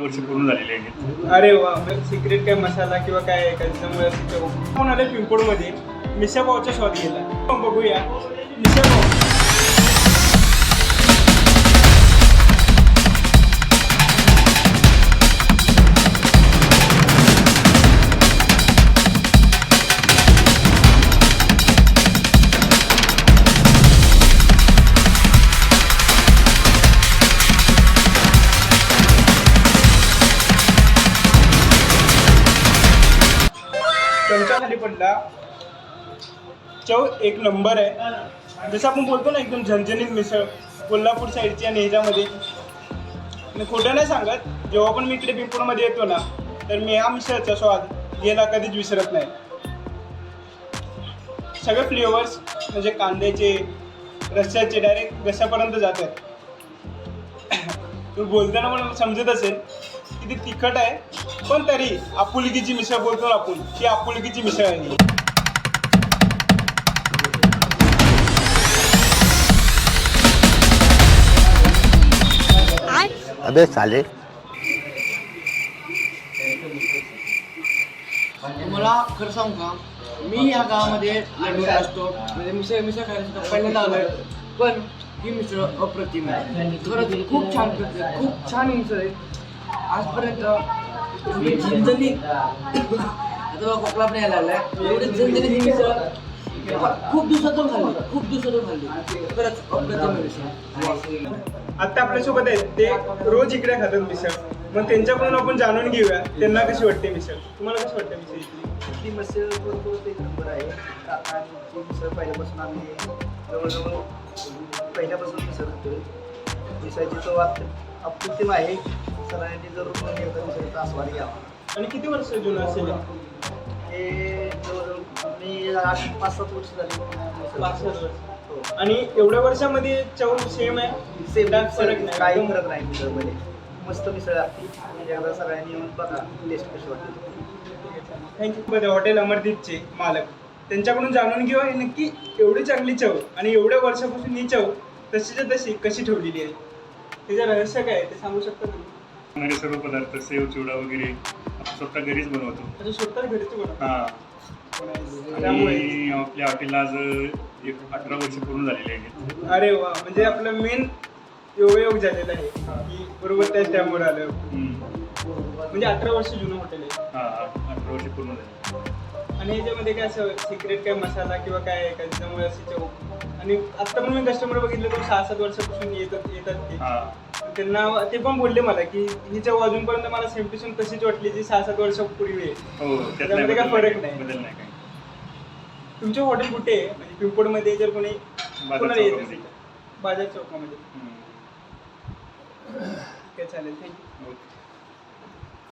वर्ष पूर्ण झालेले आहेत. अरे वा सिक्रेट काय मसाला किंवा काय आहे त्याच्यामुळे कोण आले पिंपळमध्ये? मिशा भाऊचा शोध गेला. आपण बघूया. मिशा त्यांच्या खाली पडला. चव एक नंबर आहे. जसं आपण बोलतो ना एकदम झणझणीत मिसळ कोल्हापूर साईडची आणि मी खोटं नाही सांगत जेव्हा पण मी इकडे पिंपूरमध्ये येतो ना तर मी हा मिसळचा स्वाद गेला कधीच विसरत नाही. सगळे फ्लेवर्स म्हणजे कांद्याचे रस्स्याचे डायरेक्ट घशापर्यंत जातात. तू बोलताना मला समजत असेल की ती तिखट आहे पण तरी आपुलकीची मिसळ बोलतो आपण ती आपुलकीची मिसळ आहे. अबे साले. मला खरं सांगू का? मी या गावामध्ये लढवत असतो. म्हणजे मिसळ मिसळ खायला पहिल्यांदा आलोय. पण ही मिसळ अप्रतिम आहे. खरंच खूप छान प्रति खूप छान मिसळ आहे. आजपर्यंत एवढी झणझणीत आता बघा खोकला पण यायला लागलाय. एवढी झणझणीत ही मिसळ खूप दिवसातून खाल्ली. खूप दिवसातून खाल्ली. खरंच अप्रतिम आहे मिसळ. आता आपल्यासोबत आहेत. ते रोज इकडे खातात मिसळ. मग त्यांच्याकडून आपण जाणून घेऊया. त्यांना कशी वाटते मिसळ? तुम्हाला कशी वाटते मिसळ इथली? ती मिसळ एक नंबर आहे. काकांची मिसळ पहिल्यापासून आम्ही जवळजवळ पहिल्यापासून मिसळ खातोय. मिसळची चव अप- अप्रतिम आहे. सगळ्यांनी आस्वाद घ्यावा. आणि किती वर्ष जुनं असेल हे? जवळजवळ मी आठ पाच सात वर्ष झाली. पाच सात. वर्ष. हो. आणि एवढ्या वर्षामध्ये चव सेम आहे? सेम फरक नाही. काही फरक नाही मिसळमध्ये मस्त मिसळ लागते म्हणजे एकदा सगळ्यांनी येऊन बघा टेस्ट कशी वाटते. थँक्यू हॉटेल अमरदीपचे मालक. त्यांच्याकडून जाणून घेऊया हे नक्की एवढी चांगली चव आणि एवढ्या वर्षापासून ही चव तशीच्या तशी कशी ठेवलेली आहे? तिचं रहस्य काय आहे ते सांगू शकता तुम्ही? लागणारे सर्व पदार्थ सेव चिवडा वगैरे आपण स्वतः घरीच बनवतो. म्हणजे स्वतः घरचे बनवता. हा. त्यामुळे आणि आपल्या हॉटेलला आज एक अठरा वर्ष पूर्ण झालेले आहेत. अरे वा म्हणजे आपलं मेन योगयोग झालेलं आहे. की बरोबर त्याच टाइमवर आलं. हम्म. म्हणजे अठरा वर्ष जुनं हॉटेल आहे. हा अठरा वर्ष पूर्ण झाले आणि याच्यामध्ये काय असं सिक्रेट काय मसाला किंवा काय आहे का? त्याच्यामुळे अशी चव आणि आता पण मी कस्टमर बघितलं तर सहा सात वर्षापासून येतात येतात ते. हा. त्यांना ते पण बोलले मला की ही चव अजूनपर्यंत मला सेम टू सेम तशीच वाटली जी सहा सात वर्षापूर्वी आहे हो त्यामध्ये काय फरक नाही तुमचं हॉटेल कुठे आहे? म्हणजे पिंपोडमध्ये जर कोणी कोणाला येत. असेल. बाजार चौकामध्ये. ठीक आहे चालेल. थँक्यू